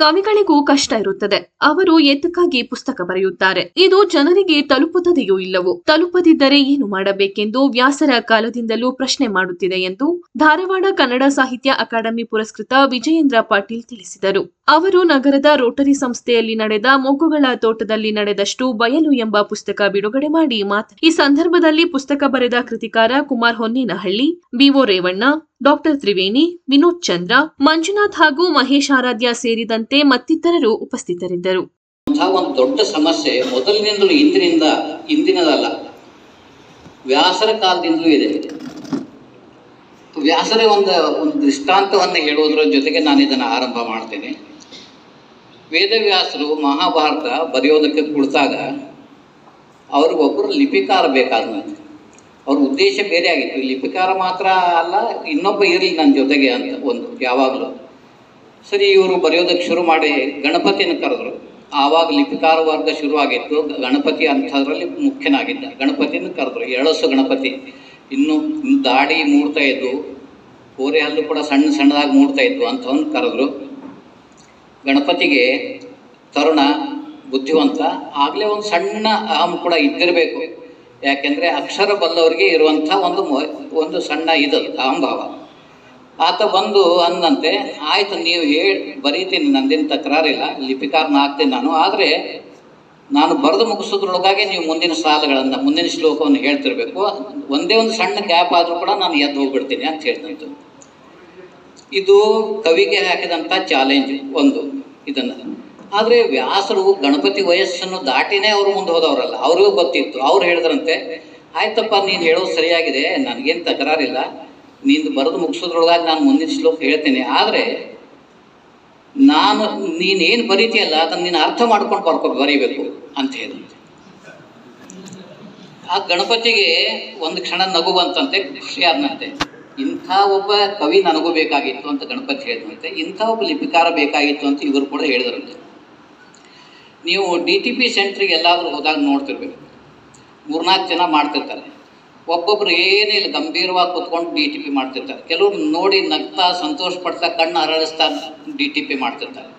ಕವಿಗಳಿಗೂ ಕಷ್ಟ ಇರುತ್ತದೆ. ಅವರು ಎತ್ತಕ್ಕಾಗಿ ಪುಸ್ತಕ ಬರೆಯುತ್ತಾರೆ. ಇದು ಜನರಿಗೆ ತಲುಪುತ್ತದೆಯೋ ಇಲ್ಲವೋ? ತಲುಪದಿದ್ದರೆ ಏನು ಮಾಡಬೇಕೆಂದು ವ್ಯಾಸರ ಕಾಲದಿಂದಲೂ ಪ್ರಶ್ನೆ ಮಾಡುತ್ತಿದೆ ಎಂದು ಧಾರವಾಡ ಕನ್ನಡ ಸಾಹಿತ್ಯ ಅಕಾಡೆಮಿ ಪುರಸ್ಕೃತ ವಿಜಯೇಂದ್ರ ಪಾಟೀಲ್ ತಿಳಿಸಿದರು. ಅವರು ನಗರದ ರೋಟರಿ ಸಂಸ್ಥೆಯಲ್ಲಿ ನಡೆದ ಮೊಗ್ಗುಗಳ ತೋಟದಲ್ಲಿ ನಡೆದಷ್ಟು ಬಯಲು ಎಂಬ ಪುಸ್ತಕ ಬಿಡುಗಡೆ ಮಾಡಿ ಮಾತ ಈ ಸಂದರ್ಭದಲ್ಲಿ ಪುಸ್ತಕ ಬರೆದ ಕೃತಿಕಾರ Kumar Honnenahalli B O Revanna, doctor Triveni, Vinod Chandra, Manjunath ಹಾಗೂ ಮಹೇಶ್ ಆರಾಧ್ಯ ಸೇರಿದಂತೆ ಮತ್ತಿತರರು ಉಪಸ್ಥಿತರಿದ್ದರು. ಒಂದು ದೊಡ್ಡ ಸಮಸ್ಯೆ ಮೊದಲಿನಿಂದಲೂ ಇಂದಿನಿಂದ ಇಂದಿನದಲ್ಲ. ವ್ಯಾಸರ ಕಾಲದಿಂದಲೂ ಇದೆ. ವ್ಯಾಸರೇ ಒಂದು ಒಂದು ದೃಷ್ಟಾಂತವನ್ನು ಹೇಳುವುದರ ಜೊತೆಗೆ ನಾನು ಇದನ್ನು ಆರಂಭ ಮಾಡ್ತೇನೆ. ವೇದವ್ಯಾಸರು ಮಹಾಭಾರತ ಬರೆಯೋದಕ್ಕೆ ಕುಳಿತಾಗ ಅವ್ರಿಗೊಬ್ಬರು ಲಿಪಿಕಾರ ಬೇಕಾದಂತೆ ಅವ್ರ ಉದ್ದೇಶ ಬೇರೆ ಆಗಿತ್ತು. ಲಿಪಿಕಾರ ಮಾತ್ರ ಅಲ್ಲ, ಇನ್ನೊಬ್ಬ ಇರಲಿ ನನ್ನ ಜೊತೆಗೆ ಅಂತ ಒಂದು, ಯಾವಾಗಲೂ. ಸರಿ, ಇವರು ಬರೆಯೋದಕ್ಕೆ ಶುರು ಮಾಡಿ ಗಣಪತಿನ ಕರೆದ್ರು. ಆವಾಗ ಲಿಪಿಕಾರ ವರ್ಗ ಶುರುವಾಗಿತ್ತು. ಗಣಪತಿ ಅಂಥದ್ರಲ್ಲಿ ಮುಖ್ಯನಾಗಿದ್ದ. ಗಣಪತಿಯನ್ನು ಕರೆದ್ರು. ಎಳಸು ಗಣಪತಿ. ಇನ್ನು ದಾಡಿ ಮೂಡ್ತಾ ಇದ್ದು ಕೋರೆ ಹಲ್ಲು ಕೂಡ ಸಣ್ಣ ಸಣ್ಣದಾಗಿ ಮೂಡ್ತಾ ಇದ್ವು ಅಂಥವನ್ನ ಕರೆದ್ರು. ಗಣಪತಿಗೆ ತರುಣ ಬುದ್ಧಿವಂತ, ಆಗಲೇ ಒಂದು ಸಣ್ಣ ಅಹಂ ಕೂಡ ಇದ್ದಿರಬೇಕು. ಯಾಕೆಂದರೆ ಅಕ್ಷರ ಬಲ್ಲವರಿಗೆ ಇರುವಂಥ ಒಂದು ಒಂದು ಸಣ್ಣ ಇದು ಅಹಂಭಾವ ಆತ ಬಂದು ಅಂದಂತೆ, ಆಯಿತು, ನೀವು ಹೇಳಿ, ಬರೀತೀನಿ, ನಂದಿನ ತಕರಾರಿಲ್ಲ, ಲಿಪಿಕಾರನ ಆಗ್ತೀನಿ ನಾನು. ಆದರೆ ನಾನು ಬರೆದು ಮುಗಿಸೋದ್ರೊಳಗಾಗಿ ನೀವು ಮುಂದಿನ ಸಾಲಗಳನ್ನು, ಮುಂದಿನ ಶ್ಲೋಕವನ್ನು ಹೇಳ್ತಿರ್ಬೇಕು. ಒಂದೇ ಒಂದು ಸಣ್ಣ ಗ್ಯಾಪ್ ಆದರೂ ಕೂಡ ನಾನು ಎದ್ದು ಹೋಗ್ಬಿಡ್ತೀನಿ, ಅಂತ ಹೇಳ್ತಂತು ಇದು ಕವಿಗೆ ಹಾಕಿದಂಥ ಚಾಲೆಂಜ್ ಒಂದು. ಇದನ್ನು. ಆದರೆ ವ್ಯಾಸರು ಗಣಪತಿ ವಯಸ್ಸನ್ನು ದಾಟಿನೇ ಅವರು ಮುಂದೆ ಹೋದವರಲ್ಲ, ಅವ್ರಿಗೂ ಗೊತ್ತಿತ್ತು. ಅವ್ರು ಹೇಳಿದ್ರಂತೆ, ಆಯ್ತಪ್ಪ, ನೀನು ಹೇಳೋದು ಸರಿಯಾಗಿದೆ, ನನಗೇನು ತಕರಾರಿಲ್ಲ. ನೀನು ಬರೆದು ಮುಗಿಸೋದ್ರೊಳಗಾಗಿ ನಾನು ಮುಂದಿನ ಶ್ಲೋಕ ಹೇಳ್ತೇನೆ. ಆದರೆ, ನಾನು, ನೀನೇನು ಬರೀತೀಯಲ್ಲ, ಅದನ್ನು ನೀನು ಅರ್ಥ ಮಾಡ್ಕೊಂಡು ಬರ್ಕೊಂಡು ಬರೀಬೇಕು, ಅಂತ ಹೇಳಿದಂತೆ ಆ ಗಣಪತಿಗೆ ಒಂದು ಕ್ಷಣ ನಗು ಬಂತಂತೆ ಖುಷಿಯಾದಂತೆ ಇಂಥ ಒಬ್ಬ ಕವಿ ನನಗೂ ಬೇಕಾಗಿತ್ತು ಅಂತ ಗಣಪತಿ ಹೇಳಿದಂತೆ, ಇಂಥ ಒಬ್ಬ ಲಿಪಿಕಾರ ಬೇಕಾಗಿತ್ತು ಅಂತ ಇವರು ಕೂಡ ಹೇಳಿದ್ರಂತೆ. ನೀವು ಡಿ ಟಿ ಪಿ ಸೆಂಟ್ರಿಗೆ ಎಲ್ಲಾದರೂ ಹೋದಾಗ ನೋಡ್ತಿರ್ಬೇಕು. ಮೂರ್ನಾಲ್ಕು ಜನ ಮಾಡ್ತಿರ್ತಾರೆ. ಒಬ್ಬೊಬ್ರು ಏನಿಲ್ಲ ಗಂಭೀರವಾಗಿ ಕುತ್ಕೊಂಡು ಡಿ ಟಿ ಪಿ ಮಾಡ್ತಿರ್ತಾರೆ. ಕೆಲವ್ರು ನೋಡಿ ನಗ್ತಾ, ಸಂತೋಷ ಪಡ್ತಾ, ಕಣ್ಣು ಅರಳಿಸ್ತಾ ಡಿ ಟಿ ಪಿ ಮಾಡ್ತಿರ್ತಾರೆ.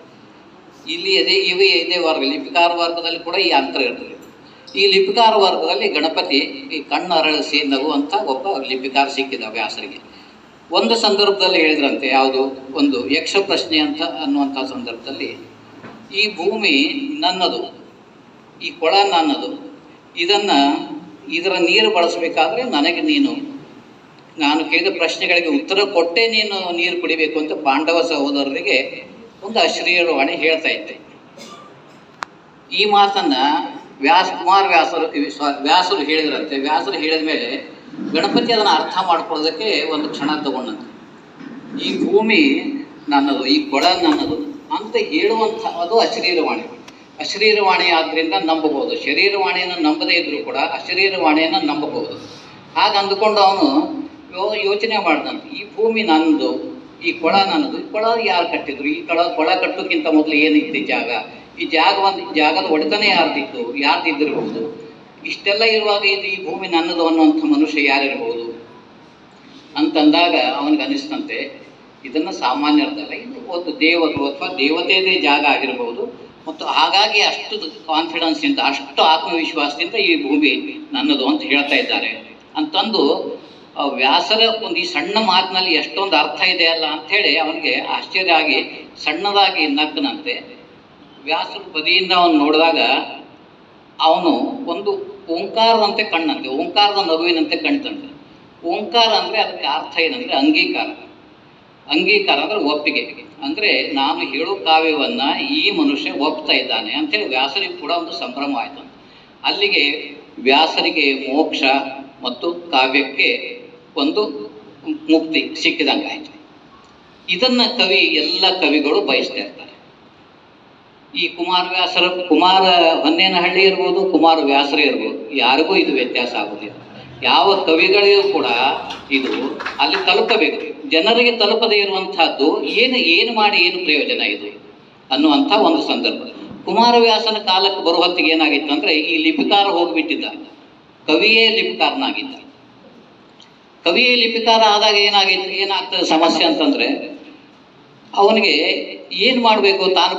ಇಲ್ಲಿ ಅದೇ, ಇವೇ ಇದೇ ವರ್ಗ, ಲಿಪಿಕಾರ ವರ್ಗದಲ್ಲಿ ಕೂಡ ಈ ಅಂತರ ಇರ್ತದೆ. ಈ ಲಿಪಿಕಾರ ವರ್ಗದಲ್ಲಿ ಗಣಪತಿ ಈ ಕಣ್ಣು ಅರಳಿಸಿ ನಗುವಂಥ ಒಬ್ಬ ಲಿಪಿಕಾರ ಸಿಕ್ಕಿದ ವ್ಯಾಸರಿಗೆ ಒಂದು ಸಂದರ್ಭದಲ್ಲಿ ಹೇಳಿದ್ರಂತೆ, ಯಾವುದು? ಒಂದು ಯಕ್ಷ ಪ್ರಶ್ನೆ ಅಂತ ಅನ್ನುವಂಥ ಸಂದರ್ಭದಲ್ಲಿ, ಈ ಭೂಮಿ ನನ್ನದು, ಈ ಕೊಳ ನನ್ನದು, ಇದನ್ನು ಇದರ ನೀರು ಬಳಸಬೇಕಾದ್ರೆ ನನಗೆ ನೀನು, ನಾನು ಕೇಳಿದ ಪ್ರಶ್ನೆಗಳಿಗೆ ಉತ್ತರ ಕೊಟ್ಟೇ ನೀನು ನೀರು ಕುಡಿಬೇಕು ಅಂತ ಪಾಂಡವ ಸಹೋದರರಿಗೆ ಒಂದು ಅಶ್ರೀರವಾಣಿ ಹೇಳ್ತಾ ಇದ್ದೆ. ಈ ಮಾತನ್ನ ವ್ಯಾಸ, ಕುಮಾರ ವ್ಯಾಸರು ವ್ಯಾಸರು ಹೇಳಿದ್ರಂತೆ. ವ್ಯಾಸರು ಹೇಳಿದ ಮೇಲೆ ಗಣಪತಿ ಅದನ್ನು ಅರ್ಥ ಮಾಡ್ಕೊಳ್ಳೋದಕ್ಕೆ ಒಂದು ಕ್ಷಣ ತಗೊಂಡಂತೆ. ಈ ಭೂಮಿ ನನ್ನದು, ಈ ಕೊಳ ನನ್ನದು ಅಂತ ಹೇಳುವಂಥ ಅದು ಅಶರೀರವಾಣಿ. ಅಶರೀರವಾಣಿ ಆದ್ದರಿಂದ ನಂಬಬಹುದು. ಶರೀರವಾಣಿಯನ್ನು ನಂಬದೇ ಇದ್ದರೂ ಕೂಡ ಅಶರೀರವಾಣಿಯನ್ನು ನಂಬಬಹುದು. ಹಾಗೆ ಅಂದುಕೊಂಡು ಅವನು ಯೋಚನೆ ಮಾಡ್ದಂತೆ. ಈ ಭೂಮಿ ನನ್ನದು, ಈ ಕೊಳ ನನ್ನದು, ಈ ಕೊಳ ಯಾರು ಕಟ್ಟಿದ್ರು? ಈ ಕೊಳ ಕೊಳ ಕಟ್ಟೋಕ್ಕಿಂತ ಮೊದಲು ಏನು ಈ ಜಾಗ? ಈ ಜಾಗ ಒಂದು, ಈ ಜಾಗದ ಒಡೆತನ ಯಾರ್ದಿತ್ತು ಯಾರ್ದಿದ್ದಿರಬಹುದು ಇಷ್ಟೆಲ್ಲ ಇರುವಾಗ ಇದು ಈ ಭೂಮಿ ನನ್ನದು ಅನ್ನುವಂಥ ಮನುಷ್ಯ ಯಾರಿರಬಹುದು ಅಂತಂದಾಗ ಅವನಿಗೆ ಅನಿಸ್ತಂತೆ ಇದನ್ನು ಸಾಮಾನ್ಯರದಲ್ಲ, ಇದು ಒಂದು ದೇವರು ಅಥವಾ ದೇವತೆಯದೇ ಜಾಗ ಆಗಿರಬಹುದು ಮತ್ತು ಹಾಗಾಗಿ ಅಷ್ಟು ಕಾನ್ಫಿಡೆನ್ಸಿಂದ ಅಷ್ಟು ಆತ್ಮವಿಶ್ವಾಸದಿಂದ ಈ ಭೂಮಿ ನನ್ನದು ಅಂತ ಹೇಳ್ತಾ ಇದ್ದಾರೆ. ಅಂತಂದು ವ್ಯಾಸರ ಒಂದು ಈ ಸಣ್ಣ ಮಾತಿನಲ್ಲಿ ಎಷ್ಟೊಂದು ಅರ್ಥ ಇದೆ ಅಲ್ಲ ಅಂಥೇಳಿ ಅವನಿಗೆ ಆಶ್ಚರ್ಯ ಆಗಿ, ಸಣ್ಣದಾಗಿ ನಗ್ನಂತೆ. ವ್ಯಾಸರ ಬದಿಯಿಂದ ಅವನು ನೋಡಿದಾಗ ಅವನು ಒಂದು ಓಂಕಾರದಂತೆ ಕಣ್ಣಂತೆ, ಓಂಕಾರದ ನಗುವಿನಂತೆ ಕಣ್ತಂತೆ. ಓಂಕಾರ ಅಂದರೆ ಅದಕ್ಕೆ ಅರ್ಥ ಏನಂದರೆ ಅಂಗೀಕಾರ. ಅಂಗೀಕಾರ ಅಂದರೆ ಒಪ್ಪಿಗೆ. ಅಂದರೆ ನಾನು ಹೇಳೋ ಕಾವ್ಯವನ್ನು ಈ ಮನುಷ್ಯ ಒಪ್ತಾ ಇದ್ದಾನೆ ಅಂತೇಳಿ ವ್ಯಾಸರಿಗೆ ಕೂಡ ಒಂದು ಸಂಭ್ರಮ ಆಯಿತು. ಅಲ್ಲಿಗೆ ವ್ಯಾಸರಿಗೆ ಮೋಕ್ಷ ಮತ್ತು ಕಾವ್ಯಕ್ಕೆ ಒಂದು ಮುಕ್ತಿ ಸಿಕ್ಕಿದಂಗೆ ಆಯಿತು ಇದನ್ನು ಕವಿ ಎಲ್ಲ ಕವಿಗಳು ಬಯಸ್ತಾ ಇರ್ತಾರೆ. ಈ ಕುಮಾರ ವ್ಯಾಸರ, ಕುಮಾರ ಹೊನ್ನೇನಹಳ್ಳಿ ಇರ್ಬೋದು, ಕುಮಾರ ವ್ಯಾಸರ ಇರ್ಬೋದು, ಯಾರಿಗೂ ಇದು ವ್ಯತ್ಯಾಸ ಆಗೋದಿಲ್ಲ. ಯಾವ ಕವಿಗಳಿಗೂ ಕೂಡ ಇದು ಅಲ್ಲಿ ತಲುಪಬೇಕು. ಜನರಿಗೆ ತಲುಪದೇ ಇರುವಂತಹದ್ದು ಏನು ಏನು ಮಾಡಿ ಏನು ಪ್ರಯೋಜನ ಇದು ಅನ್ನುವಂಥ ಒಂದು ಸಂದರ್ಭ. ಕುಮಾರವ್ಯಾಸನ ಕಾಲಕ್ಕೆ ಬರುವ ಹೊತ್ತಿಗೆ ಏನಾಗಿತ್ತು ಅಂದರೆ ಈ ಲಿಪಿಕಾರ ಹೋಗಿಬಿಟ್ಟಿದ್ದ. ಕವಿಯೇ ಲಿಪಿಕಾರನಾಗಿದ್ದ. ಕವಿಯೇ ಲಿಪಿಕಾರ ಆದಾಗ ಏನಾಗಿತ್ತು, ಏನಾಗ್ತದೆ ಸಮಸ್ಯೆ ಅಂತಂದರೆ ಅವನಿಗೆ ಏನು ಮಾಡಬೇಕು ತಾನು